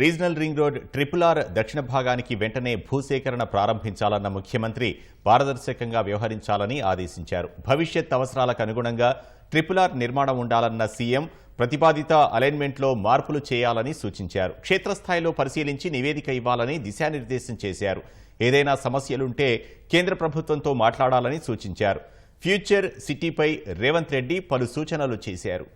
Regional ring road triple R దక్షిణ భాగానికి వెంటనే భూసేకరణ ప్రారంభించాలన్న ముఖ్యమంత్రి పారదర్శకంగా వ్యవహరించాలని ఆదేశించారు. భవిష్యత్ అవసరాలకు అనుగుణంగా ట్రిపుల్ ఆర్ నిర్మాణం ఉండాలన్న సీఎం ప్రతిపాదిత అలైన్మెంట్లో మార్పులు చేయాలని సూచించారు. క్షేత్రస్థాయిలో పరిశీలించి నివేదిక ఇవ్వాలని దిశానిర్దేశం చేశారు. ఏదైనా సమస్యలుంటే కేంద్ర ప్రభుత్వంతో మాట్లాడాలని సూచించారు. ఫ్యూచర్ సిటీపై రేవంత్ రెడ్డి పలు సూచనలు చేశారు.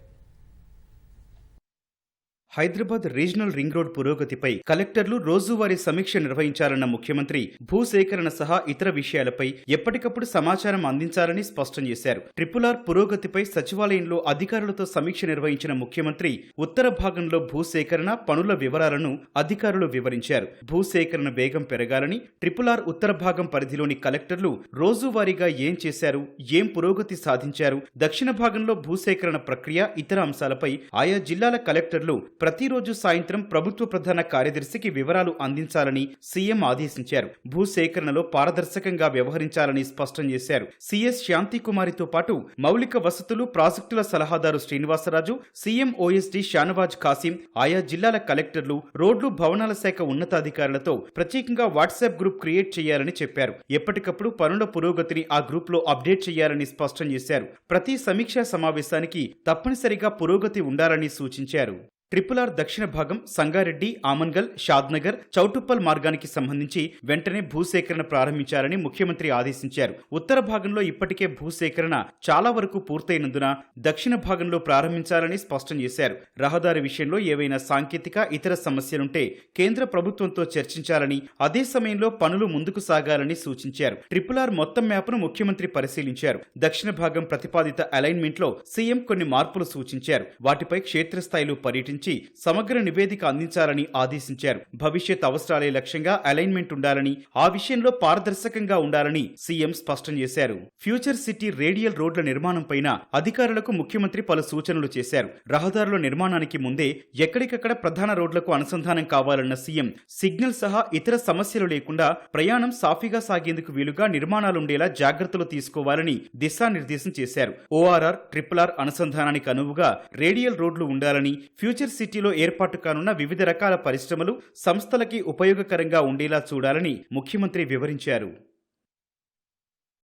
హైదరాబాద్ రీజనల్ రింగ్ రోడ్ పురోగతిపై కలెక్టర్లు రోజువారీ సమీక్ష నిర్వహించాలన్న ముఖ్యమంత్రి భూసేకరణ సహా ఇతర విషయాలపై ఎప్పటికప్పుడు సమాచారం అందించాలని స్పష్టం చేశారు. ట్రిపుల్ ఆర్ పురోగతిపై సచివాలయంలో అధికారులతో సమీక్ష నిర్వహించిన ముఖ్యమంత్రి ఉత్తర భాగంలో భూసేకరణ పనుల వివరాలను అధికారులు వివరించారు. భూసేకరణ వేగం పెరగాలని ట్రిపుల్ ఆర్ ఉత్తర భాగం పరిధిలోని కలెక్టర్లు రోజువారీగా ఏం చేశారు ఏం పురోగతి సాధించారు దక్షిణ భాగంలో భూసేకరణ ప్రక్రియ ఇతర అంశాలపై ఆయా జిల్లాల కలెక్టర్లు ప్రతిరోజు సాయంత్రం ప్రభుత్వ ప్రధాన కార్యదర్శికి వివరాలు అందించాలని సీఎం ఆదేశించారు. భూసేకరణలో పారదర్శకంగా వ్యవహరించాలని స్పష్టం చేశారు. సీఎస్ శాంతికుమారితో పాటు మౌలిక వసతులు ప్రాజెక్టుల సలహాదారు శ్రీనివాసరాజు సీఎం ఓఎస్డీ షానవాజ్ ఖాసిం ఆయా జిల్లాల కలెక్టర్లు రోడ్లు భవనాల శాఖ ఉన్నతాధికారులతో ప్రత్యేకంగా వాట్సాప్ గ్రూప్ క్రియేట్ చేయాలని చెప్పారు. ఎప్పటికప్పుడు పనుల పురోగతిని ఆ గ్రూప్లో అప్డేట్ చేయాలని స్పష్టం చేశారు. ప్రతి సమీక్షా సమావేశానికి తప్పనిసరిగా పురోగతి ఉండాలని సూచించారు. ట్రిపుల్ ఆర్ దక్షిణ భాగం సంగారెడ్డి ఆమన్గల్ షాద్నగర్ చౌటుప్పల్ మార్గానికి సంబంధించి వెంటనే భూసేకరణ ప్రారంభించాలని ముఖ్యమంత్రి ఆదేశించారు. ఉత్తర భాగంలో ఇప్పటికే భూసేకరణ చాలా వరకు పూర్తయినందున దక్షిణ భాగంలో ప్రారంభించాలని స్పష్టం చేశారు. రహదారి విషయంలో ఏవైనా సాంకేతిక ఇతర సమస్యలుంటే కేంద్ర ప్రభుత్వంతో చర్చించాలని అదే సమయంలో పనులు ముందుకు సాగాలని సూచించారు. ట్రిపుల్ ఆర్ మొత్తం మ్యాప్ను ముఖ్యమంత్రి పరిశీలించారు. దక్షిణ భాగం ప్రతిపాదిత అలైన్మెంట్లో సీఎం కొన్ని మార్పులు సూచించారు. వాటిపై క్షేత్రస్థాయిలో పర్యటించి సమగ్ర నివేదిక అందించాలని ఆదేశించారు. భవిష్యత్ అవసరాలే లక్ష్యంగా అలైన్మెంట్ ఉండాలని ఆ విషయంలో పారదర్శకంగా ఉండాలని సీఎం స్పష్టం చేశారు. ఫ్యూచర్ సిటీ రేడియల్ రోడ్ల నిర్మాణం పైన అధికారులకు ముఖ్యమంత్రి పలు సూచనలు చేశారు. రహదారుల నిర్మాణానికి ముందే ఎక్కడికక్కడ ప్రధాన రోడ్లకు అనుసంధానం కావాలన్న సీఎం సిగ్నల్ సహా ఇతర సమస్యలు లేకుండా ప్రయాణం సాఫీగా సాగేందుకు వీలుగా నిర్మాణాలుండేలా జాగ్రత్తలు తీసుకోవాలని దిశానిర్దేశం చేశారు. ఓఆర్ఆర్ ట్రిపుల్ ఆర్ అనుసంధానానికి అనువుగా రేడియల్ రోడ్లు ఉండాలని ఫ్యూచర్ ఫ్యూచర్ సిటీలో ఏర్పాటు కానున్న వివిధ రకాల పరిశ్రమలు సంస్థలకి ఉపయోగకరంగా ఉండేలా చూడాలని ముఖ్యమంత్రి వివరించారు.